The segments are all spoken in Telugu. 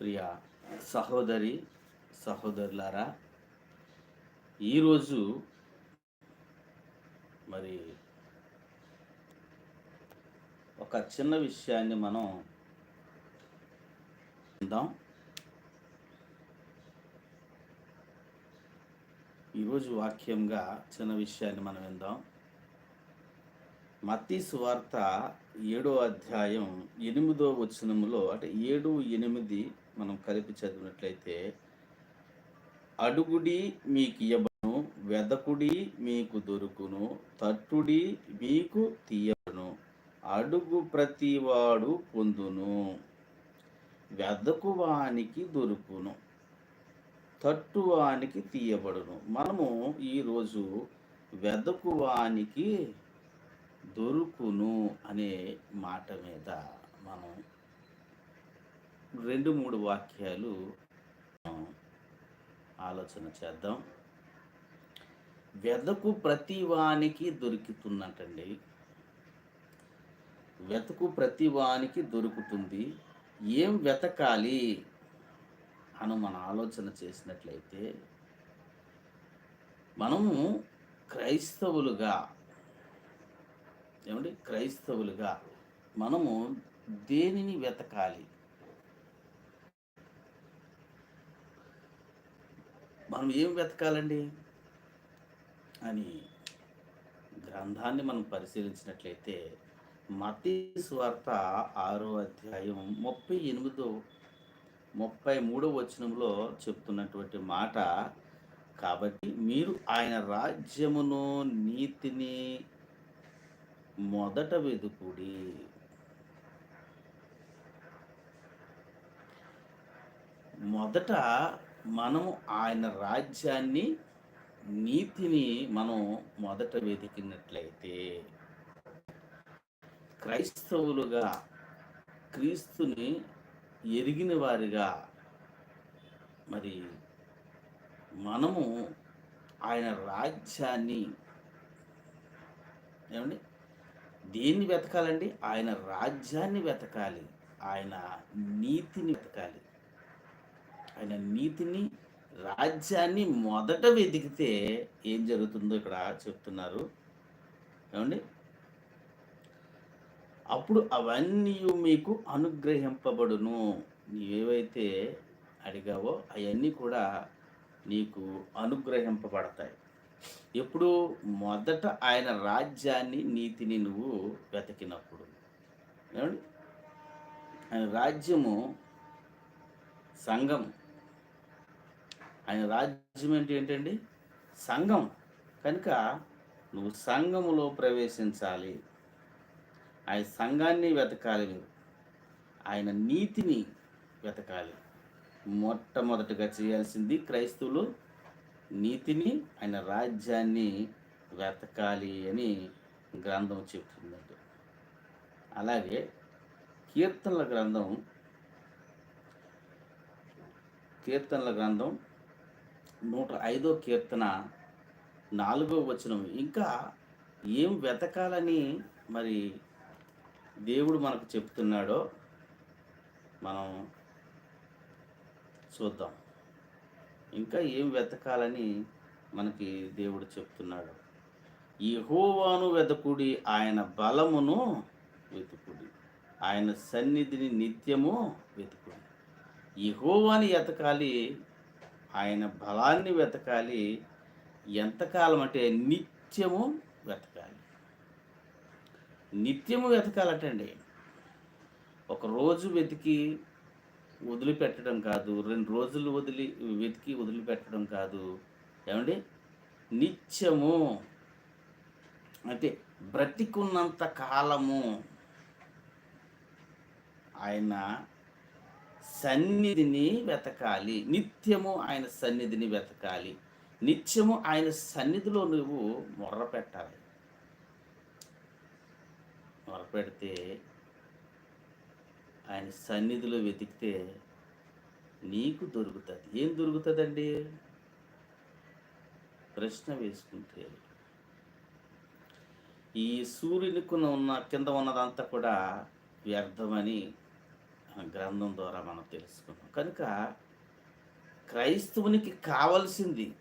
ప్రియ సహోదరి సహోదరులారా ఈరోజు మరి ఒక చిన్న విషయాన్ని మనం విందాం. ఈరోజు వాక్యంగా చిన్న విషయాన్ని మనం విందాం. మతీ సువార్త ఏడో అధ్యాయం ఎనిమిదో వచనములో అంటే ఏడు ఎనిమిది మనం కలిపి చదివినట్లయితే అడుగుడి మీకు ఇయ్యబను వెదకుడి మీకు దొరుకును తట్టుడి మీకు తీయబను అడుగు ప్రతివాడు పొందును వెదకువానికి దొరుకును తట్టువానికి తీయబడును. మనము ఈరోజు వెదకువానికి దొరుకును అనే మాట మీద మనం రెండు మూడు వాక్యాలు ఆలోచన చేద్దాం. వెతకు ప్రతివానికి దొరుకుతుందంటండి. వెతకు ప్రతివానికి దొరుకుతుంది. ఏం వెతకాలి అని మనం ఆలోచన చేసినట్లయితే మనము క్రైస్తవులుగా ఏమండి? క్రైస్తవులుగా మనము దేనిని వెతకాలి? మనం ఏం వెతకాలండి? అని గ్రంథాన్ని మనం పరిశీలించినట్లయితే మతీ స్వార్త ఆరో అధ్యాయం ముప్పై ఎనిమిదో ముప్పై మూడో వచనంలో చెప్తున్నటువంటి మాట కాబట్టి మీరు ఆయన రాజ్యమును నీతిని మొదట వెదుకుడి. మొదట మనము ఆయన రాజ్యాన్ని నీతిని మనం మొదట వెతికినట్లయితే క్రైస్తవులుగా క్రీస్తుని ఎరిగిన వారిగా మరి మనము ఆయన రాజ్యాన్ని ఏమండి? దేన్ని వెతకాలండి? ఆయన రాజ్యాన్ని వెతకాలి. ఆయన నీతిని వెతకాలి. ఆయన నీతిని రాజ్యాన్ని మొదట వెతికితే ఏం జరుగుతుందో ఇక్కడ చెప్తున్నారు. ఏమండి? అప్పుడు అవన్నీ మీకు అనుగ్రహింపబడును. నీవేవైతే అడిగావో అవన్నీ కూడా నీకు అనుగ్రహింపబడతాయి. ఎప్పుడు మొదట ఆయన రాజ్యాన్ని నీతిని నువ్వు వెతికినప్పుడు. ఏమండి? ఆయన రాజ్యము సంఘం ఆయన రాజ్యం ఏంటి ఏంటండి సంఘం. కనుక నువ్వు సంఘములో ప్రవేశించాలి. ఆయన సంఘాన్ని వెతకాలి నువ్వు ఆయన నీతిని వెతకాలి. మొట్టమొదటిగా చేయాల్సింది క్రైస్తవులు నీతిని ఆయన రాజ్యాన్ని వెతకాలి అని గ్రంథం చెప్తుందండి. అలాగే కీర్తనల గ్రంథం కీర్తనల గ్రంథం నూట ఐదో కీర్తన నాలుగో వచనం. ఇంకా ఏం వెతకాలని మరి దేవుడు మనకు చెప్తున్నాడో మనం చూద్దాం. ఇంకా ఏం వెతకాలని మనకి దేవుడు చెప్తున్నాడు? యహోవాను వెతకుడి ఆయన బలమును వెతుకుడి. ఆయన సన్నిధిని నిత్యము వెతుకుడి. యహోవాని వెతకాలి ఆయన బలాన్ని వెతకాలి ఎంతకాలం అంటే నిత్యము వెతకాలి. నిత్యము వెతకాలటండి. ఒక రోజు వెతికి వదిలిపెట్టడం కాదు రెండు రోజులు వదిలి వెతికి వదిలిపెట్టడం కాదు. ఏమండి? నిత్యము. అంటే బ్రతికున్నంత కాలము. ఆయన సన్నిధిని వెతకాలి. నిత్యము ఆయన సన్నిధిని వెతకాలి. నిత్యము ఆయన సన్నిధిలో నువ్వు మొర్ర పెట్టాలి. మొర్ర పెడితే ఆయన సన్నిధిలో వెతికితే నీకు దొరుకుతుంది. ఏం దొరుకుతుందండి? ప్రశ్న వేసుకుంటే ఈ సూర్యునికి ఉన్న కింద ఉన్నదంతా కూడా వ్యర్థమని గ్రంథం ద్వారా మనం తెలుసుకున్నాం. కనుక క్రైస్తవునికి కావలసింది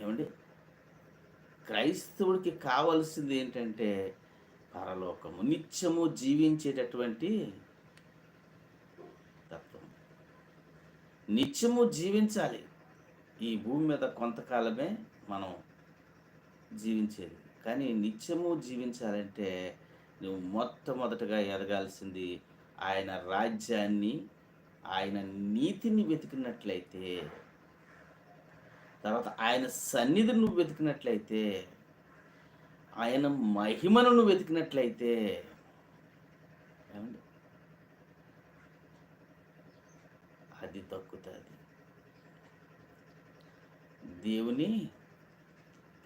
ఏమండి? క్రైస్తవుడికి కావలసింది ఏంటంటే పరలోకము నిత్యము జీవించేటటువంటి తత్వం. నిత్యము జీవించాలి. ఈ భూమి మీద కొంతకాలమే మనం జీవించేది. కానీ నిత్యము జీవించాలంటే నువ్వు మొట్టమొదటగా ఎదగాల్సింది ఆయన రాజ్యాన్ని ఆయన నీతిని వెతికినట్లయితే తర్వాత ఆయన సన్నిధిని నువ్వు వెతికినట్లయితే ఆయన మహిమను నువ్వు వెతికినట్లయితే ఏమండి? అది దక్కుతుంది. దేవుని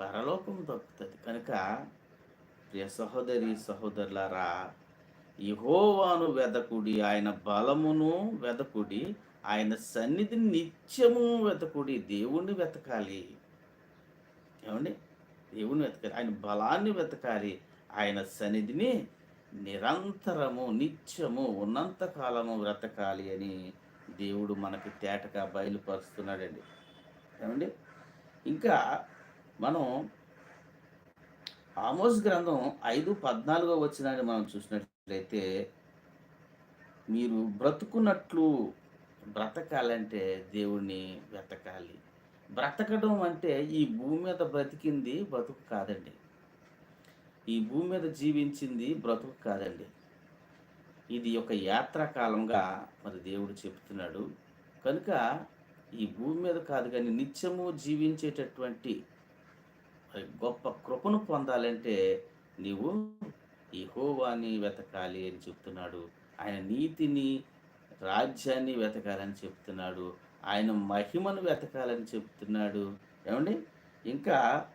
పరలోకం దక్కుతుంది. కనుక ప్రియ సహోదరి సహోదరులారా యహోవాను వెదకుడి ఆయన బలమును వెదకుడి ఆయన సన్నిధిని నిత్యము వెతకుడి దేవుణ్ణి వెతకాలి. ఏమండి? దేవుణ్ణి వెతకాలి. ఆయన బలాన్ని వెతకాలి. ఆయన సన్నిధిని నిరంతరము నిత్యము ఉన్నంత కాలము వెతకాలి అని దేవుడు మనకి తేటగా బయలుపరుస్తున్నాడండి. ఏమండి? ఇంకా మనం ఆమోస్ గ్రంథం ఐదు పద్నాలుగో వచ్చినాన్ని మనం చూసినట్లయితే మీరు బ్రతుకున్నట్లు బ్రతకాలంటే దేవుణ్ణి వెతకాలి. బ్రతకడం అంటే ఈ భూమి మీద బ్రతికింది బ్రతుకు కాదండి. ఈ భూమి మీద జీవించింది బ్రతుకు కాదండి. ఇది ఒక యాత్రాకాలంగా మరి దేవుడు చెప్తున్నాడు. కనుక ఈ భూమి మీద కాదు కానీ నిత్యము జీవించేటటువంటి మరి గొప్ప కృపను పొందాలంటే నీవు ఈ హోవాని వెతకాలి అని చెప్తున్నాడు. ఆయన నీతిని రాజ్యాన్ని వెతకాలని చెప్తున్నాడు. ఆయన మహిమను వెతకాలని చెప్తున్నాడు. ఏమండి? ఇంకా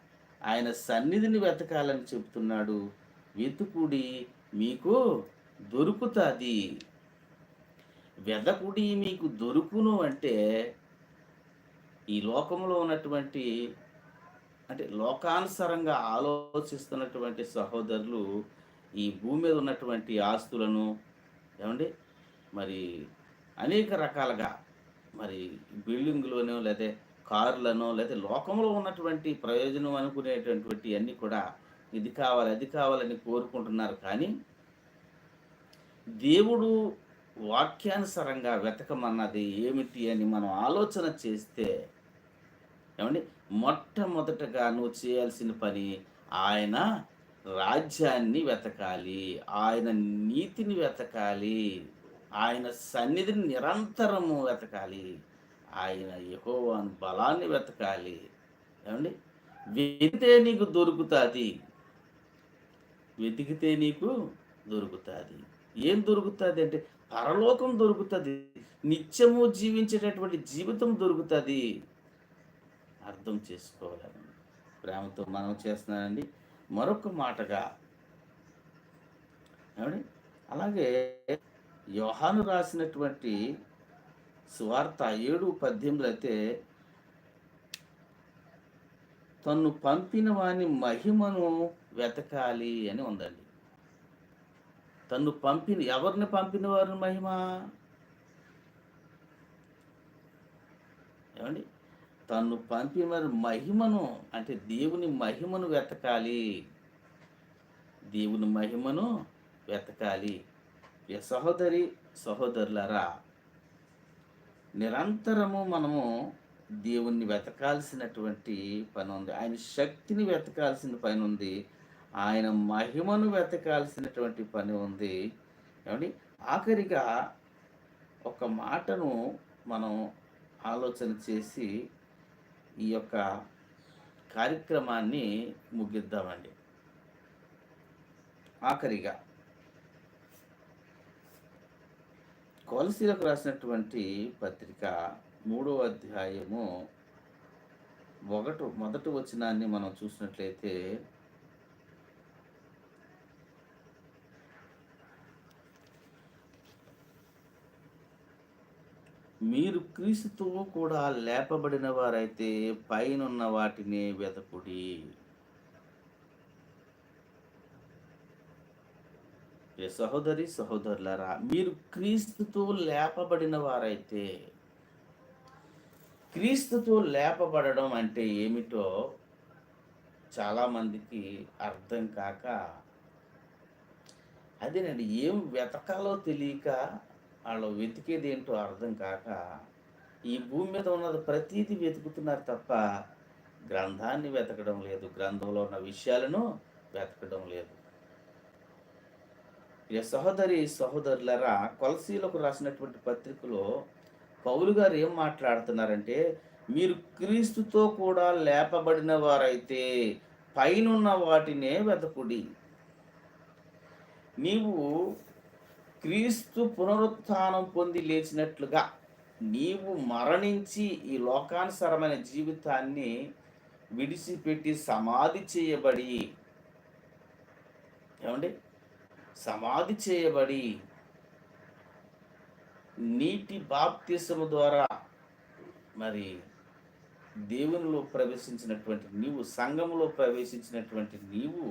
ఆయన సన్నిధిని వెతకాలని చెప్తున్నాడు. వెతుకుడి మీకు దొరుకుతుంది. వెదకుడి మీకు దొరుకును అంటే ఈ లోకంలో ఉన్నటువంటి అంటే లోకానుసారంగా ఆలోచిస్తున్నటువంటి సహోదరులు ఈ భూమి మీద ఉన్నటువంటి ఆస్తులను ఏమండి? మరి అనేక రకాలుగా మరి బిల్డింగ్లోనో లేదా కారులను లేదా లోకంలో ఉన్నటువంటి ప్రయోజనం అనుకునేటటువంటి అన్నీ కూడా ఇది కావాలి అది కావాలని కోరుకుంటున్నారు. కానీ దేవుడు వాక్యానుసారంగా వెతకమన్నది ఏమిటి అని మనం ఆలోచన చేస్తే ఏమండి? మొట్టమొదటగా నువ్వు చేయాల్సిన పని ఆయన రాజ్యాన్ని వెతకాలి ఆయన నీతిని వెతకాలి ఆయన సన్నిధిని నిరంతరము వెతకాలి ఆయన యహోవాను బలాన్ని వెతకాలి. ఏమండి? వెతికితే నీకు దొరుకుతుంది. వెతికితే నీకు దొరుకుతుంది. ఏం దొరుకుతుంది అంటే పరలోకం దొరుకుతుంది. నిత్యము జీవించేటటువంటి జీవితం దొరుకుతుంది. అర్థం చేసుకోవాలని ప్రేమతో మనం చేస్తున్నానండి మరొక మాటగా ఏమండి? అలాగే యోహాను రాసినటువంటి సువార్త ఏడు పద్దెనిమిది అయితే తను పంపిన వాని మహిమను వెతకాలి అని ఉందండి. తను పంపిన ఎవరిని పంపిన వారిని మహిమ? ఏమండి? తను పంపిన మరి మహిమను అంటే దేవుని మహిమను వెతకాలి. దేవుని మహిమను వెతకాలి. సహోదరి సహోదరులరా నిరంతరము మనము దేవుణ్ణి వెతకాల్సినటువంటి పని ఉంది ఆయన శక్తిని వెతకాల్సిన పని ఉంది ఆయన మహిమను వెతకాల్సినటువంటి పని ఉంది ఏమండి? ఆఖరిగా ఒక మాటను మనం ఆలోచన చేసి ఈ యొక్క కార్యక్రమాన్ని ముగిద్దామండి. ఆఖరిగా. కోలసీలకు రాసినటువంటి పత్రిక మూడో అధ్యాయము ఒకటి మొదటి వచనాన్ని మనం చూసినట్లయితే మీరు క్రీస్తుతో కూడా లేపబడిన వారైతే పైనున్న వాటిని వెతకుడి సహోదరి సహోదరులారా మీరు క్రీస్తుతో లేపబడిన వారైతే క్రీస్తుతో లేపబడడం అంటే ఏమిటో చాలామందికి అర్థం కాక అదేనండి ఏం వెతకాలో తెలియక వాళ్ళు వెతికేది ఏంటో అర్థం కాక ఈ భూమి మీద ఉన్నది ప్రతీది వెతుకుతున్నారు తప్ప గ్రంథాన్ని వెతకడం లేదు. గ్రంథంలో ఉన్న విషయాలను వెతకడం లేదు. ఇక సహోదరి సహోదరులరా కొలసీలకు రాసినటువంటి పత్రికలో పౌలు గారు ఏం మాట్లాడుతున్నారంటే మీరు క్రీస్తుతో కూడా లేపబడిన వారైతే పైనున్న వాటినే వెతకుడి. నీవు క్రీస్తు పునరుత్థానం పొంది లేచినట్లుగా నీవు మరణించి ఈ లోకానుసరమైన జీవితాన్ని విడిచిపెట్టి సమాధి చేయబడి ఏమండి? సమాధి చేయబడి నీటి బాప్తిసము ద్వారా మరి దేవునిలో ప్రవేశించినటువంటి నీవు సంఘములో ప్రవేశించినటువంటి నీవు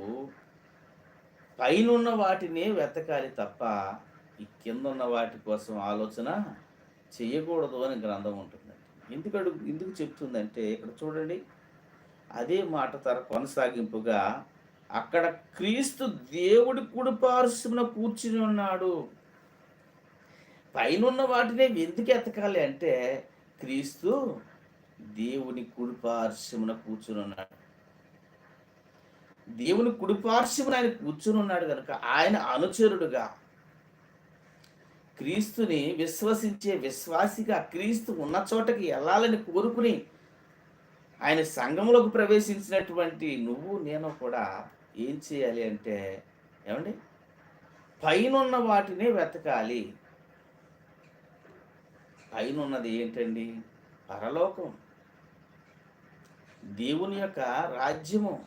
పైనున్న వాటినే వెతకాలి తప్ప ఈ కింద ఉన్న వాటి కోసం ఆలోచన చేయకూడదు అని గ్రంథం ఉంటుందండి. ఎందుకు అడుగు ఎందుకు చెప్తుందంటే ఇక్కడ చూడండి అదే మాట తర కొనసాగింపుగా అక్కడ క్రీస్తు దేవుడి కుడి కూర్చుని ఉన్నాడు. పైనున్న వాటిని ఎందుకు ఎతకాలి అంటే క్రీస్తు దేవుని కుడి కూర్చుని ఉన్నాడు. దేవుని కుడి ఆయన కూర్చుని ఉన్నాడు కనుక ఆయన అనుచరుడుగా క్రీస్తుని విశ్వసించే విశ్వాసిగా క్రీస్తు ఉన్న చోటకి వెళ్ళాలని కోరుకుని ఆయన సంఘంలోకి ప్రవేశించినటువంటి నువ్వు నేను కూడా ఏం చేయాలి అంటే ఏమండి? పైనున్న వాటినే వెతకాలి. పైన ఉన్నది ఏంటండి? పరలోకం. దేవుని యొక్క రాజ్యము.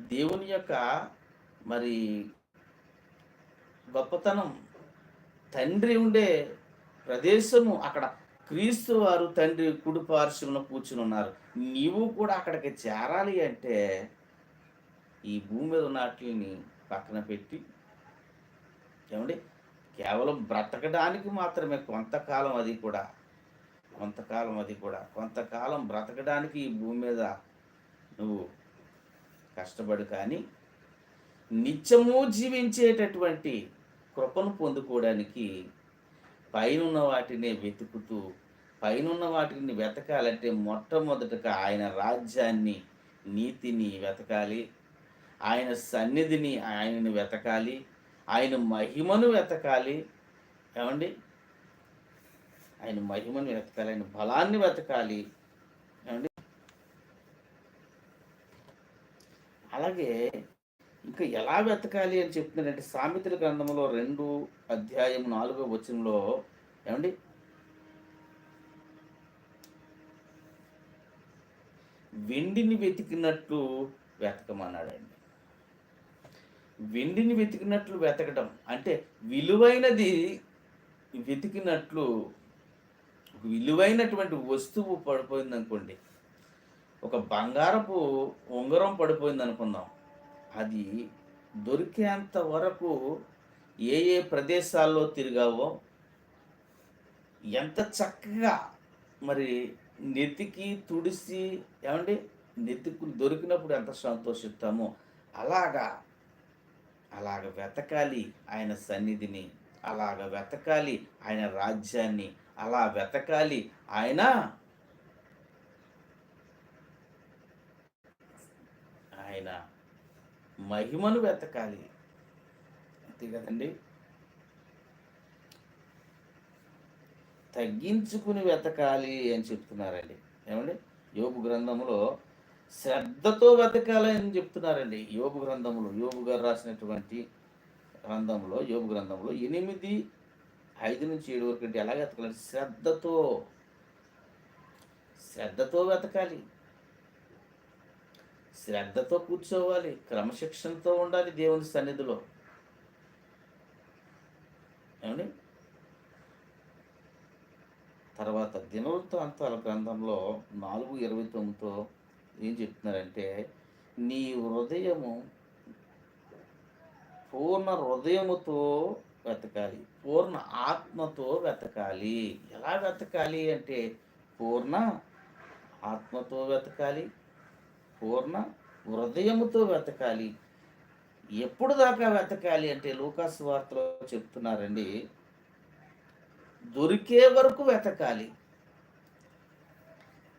దేవుని యొక్క మరి గొప్పతనం. తండ్రి ఉండే ప్రదేశము అక్కడ. క్రీస్తు వారు తండ్రి కుడి పార్శ్వమున కూర్చుని ఉన్నారు. నీవు కూడా అక్కడికి చేరాలి అంటే ఈ భూమి మీద ఉన్నట్లని పక్కన పెట్టి ఏమండి? కేవలం బ్రతకడానికి మాత్రమే కొంతకాలం అది కూడా. కొంతకాలం అది కూడా. కొంతకాలం బ్రతకడానికి ఈ భూమి మీద నువ్వు కష్టపడు కానీ నిత్యము జీవించేటటువంటి కృపను పొందుకోవడానికి పైనున్న వాటినే వెతుకుతూ పైనున్న వాటిని వెతకాలంటే మొట్టమొదటగా ఆయన రాజ్యాన్ని నీతిని వెతకాలి. ఆయన సన్నిధిని ఆయనని వెతకాలి. ఆయన మహిమను వెతకాలి. ఏమండి? ఆయన మహిమను వెతకాలి. ఆయన బలాన్ని వెతకాలి. ఏమండి? అలాగే ఇంకా ఎలా వెతకాలి అని చెప్తున్నారంటే సామెతల గ్రంథంలో రెండు అధ్యాయం నాలుగో వచనంలో ఏమండి? వెండిని వెతికినట్లు వెతకమన్నాడండి. వెండిని వెతికినట్లు వెతకడం అంటే విలువైనది వెతికినట్లు ఒక విలువైనటువంటి వస్తువు పడిపోయింది అనుకోండి ఒక బంగారపు ఉంగరం పడిపోయింది అనుకుందాం అది దొరికేంత వరకు ఏ ఏ ప్రదేశాల్లో తిరిగావో ఎంత చక్కగా మరి నెతికి తుడిసి ఏమండి? నెతికి దొరికినప్పుడు ఎంత సంతోషిస్తామో అలాగా అలాగ వెతకాలి ఆయన సన్నిధిని అలాగ వెతకాలి ఆయన రాజ్యాన్ని అలా వెతకాలి ఆయన ఆయన మహిమను వెతకాలి. అంతే కదండి? తగ్గించుకుని వెతకాలి అని చెప్తున్నారండి. ఏమండి? యోగు గ్రంథంలో శ్రద్ధతో వెతకాలని చెప్తున్నారండి. యోగు గ్రంథంలో యోగు గారు రాసినటువంటి గ్రంథంలో యోగు గ్రంథంలో ఎనిమిది ఐదు నుంచి ఏడు వరకు అంటే ఎలా వెతకాలి శ్రద్ధతో. శ్రద్ధతో వెతకాలి. శ్రద్ధతో కూర్చోవాలి క్రమశిక్షణతో ఉండాలి దేవుని సన్నిధిలో. ఏమండి? తర్వాత దినవృత్తాంతాల గ్రంథంలో నాలుగు ఇరవై తొమ్మిదితో ఏం చెప్తున్నారంటే నీ హృదయము పూర్ణ హృదయముతో వెతకాలి పూర్ణ ఆత్మతో వెతకాలి. ఎలా వెతకాలి అంటే పూర్ణ ఆత్మతో వెతకాలి పూర్ణ హృదయముతో వెతకాలి. ఎప్పుడు దాకా వెతకాలి అంటే లూకాస్ వార్తలో చెప్తున్నారండి దొరికే వరకు వెతకాలి.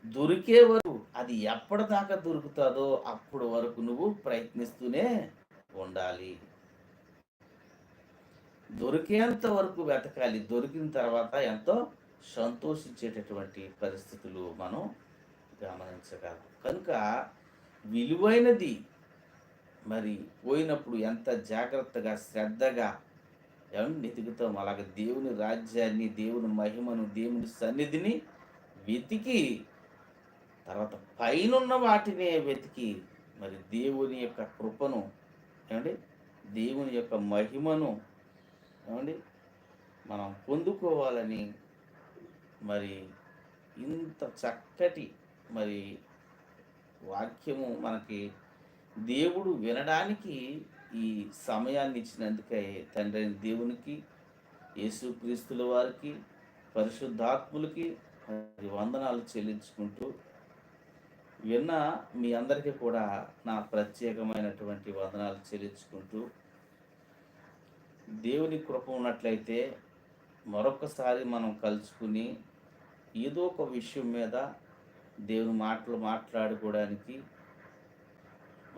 దొరికే వరకు అది ఎప్పటిదాకా దొరుకుతుందో అప్పుడు వరకు నువ్వు ప్రయత్నిస్తూనే ఉండాలి. దొరికేంత వరకు వెతకాలి. దొరికిన తర్వాత ఎంతో సంతోషించేటటువంటి పరిస్థితులు మనం గమనించగలం. కనుక విలువైనది. మరి పోయినప్పుడు ఎంత జాగ్రత్తగా శ్రద్ధగా ఏమని వెతుకుతాం. అలాగే దేవుని రాజ్యాన్ని దేవుని మహిమను దేవుని సన్నిధిని వెతికి తర్వాత పైనున్న వాటినే వెతికి మరి దేవుని యొక్క కృపను ఏమండి దేవుని యొక్క మహిమను ఏమండి మనం పొందుకోవాలని మరి ఇంత చక్కటి మరి వాక్యము మనకి దేవుడు వినడానికి ఈ సమయాన్ని ఇచ్చినందుకే తండ్రి దేవునికి యేసుక్రీస్తుల వారికి పరిశుద్ధాత్ములకి వందనాలు చెల్లించుకుంటూ విన్న మీ అందరికీ కూడా నా ప్రత్యేకమైనటువంటి వందనాలు చెల్లించుకుంటూ దేవుని కృప ఉన్నట్లయితే మరొకసారి మనం కలుసుకుని ఏదో ఒక విషయం మీద దేవుని మాటలు మాట్లాడుకోవడానికి.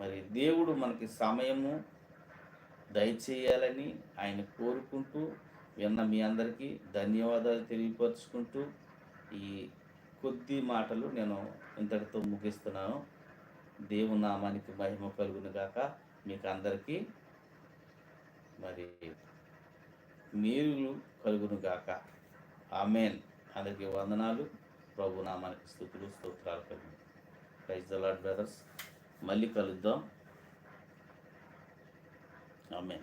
మరి దేవుడు మనకి సమయము దయచేయాలని ఆయన కోరుకుంటూ విన్న మీ అందరికీ ధన్యవాదాలు తెలియపరుచుకుంటూ ఈ కొద్ది మాటలు నేను ఇంతటితో ముగిస్తున్నాను. దేవు నామానికి మహిమ కలుగును గాక. మీకు అందరికీ మరి మీరు కలుగును గాక. ఆమెన్. అందరికీ వందనాలు. ప్రభు నామానికి స్థుతులు స్తోత్రాలు కలిగి ప్రైజ్ ద లాడ్ బ్రదర్స్ మళ్ళీ కలుద్దాం. ఆమె